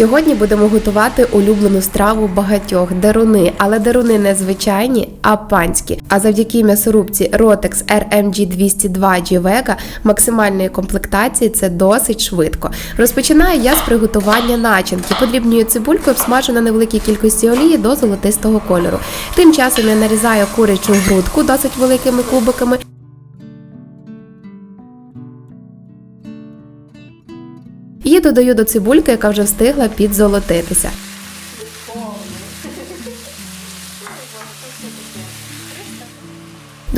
Сьогодні будемо готувати улюблену страву багатьох деруни, але деруни не звичайні, а панські. А завдяки м'ясорубці Rotex RMG 202 G Vega максимальної комплектації це досить швидко. Розпочинаю я з приготування начинки. Подрібнюю цибульку, обсмажу на невеликій кількості олії до золотистого кольору. Тим часом я нарізаю курячу грудку досить великими кубиками. Додаю до цибульки, яка вже встигла підзолотитися.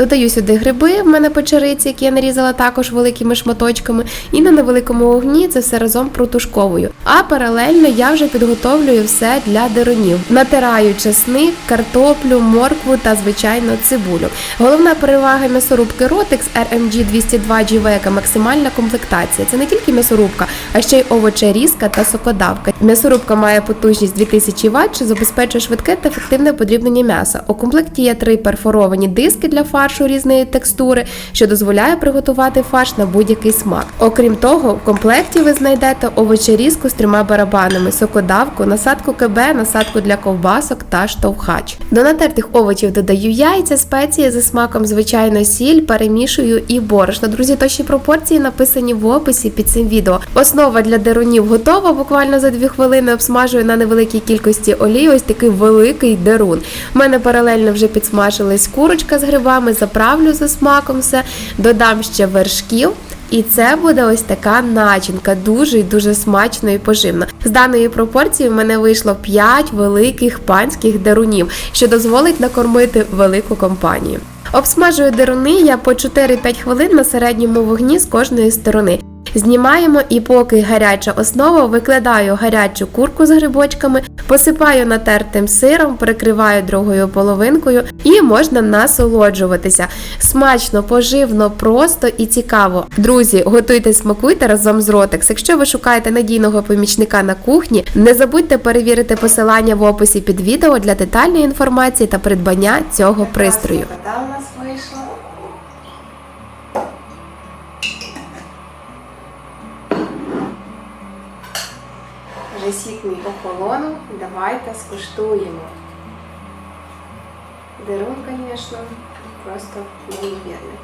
Додаю сюди гриби, в мене печериці, які я нарізала також великими шматочками, і на невеликому вогні це все разом протушковую. А паралельно я вже підготовлюю все для деронів. Натираю чесник, картоплю, моркву та звичайно цибулю. Головна перевага м'ясорубки Rotex RMG 202 G Vega – максимальна комплектація. Це не тільки м'ясорубка, а ще й овочерізка та сокодавка. М'ясорубка має потужність 2000 Вт, що забезпечує швидке та ефективне подрібнення м'яса. У комплекті є три перфоровані диски для фаршу різної текстури, що дозволяє приготувати фарш на будь-який смак. Окрім того, в комплекті ви знайдете овочерізку з трьома барабанами, сокодавку, насадку КБ, насадку для ковбасок та штовхач. До натертих овочів додаю яйця, спеції за смаком, звичайно, сіль, перемішую і борошно. Друзі, точні пропорції написані в описі під цим відео. Основа для дерунів готова. Буквально за 2 хвилини обсмажую на невеликій кількості олії. Ось такий великий дерун. У мене паралельно вже підсмажилась курочка з грибами, заправлю за смаком все, додам ще вершків. І це буде ось така начинка, дуже і дуже смачно і поживно. З даної пропорції в мене вийшло 5 великих панських дарунів, що дозволить накормити велику компанію. Обсмажую деруни я по 4-5 хвилин на середньому вогні з кожної сторони. Знімаємо і поки гаряча основа, викладаю гарячу курку з грибочками, посипаю натертим сиром, прикриваю другою половинкою і можна насолоджуватися. Смачно, поживно, просто і цікаво. Друзі, готуйте, смакуйте разом з Rotex. Якщо ви шукаєте надійного помічника на кухні, не забудьте перевірити посилання в описі під відео для детальної інформації та придбання цього пристрою. Вже сік мій охолонув. Давайте скуштуємо. Дерун, звісно, просто неймовірний.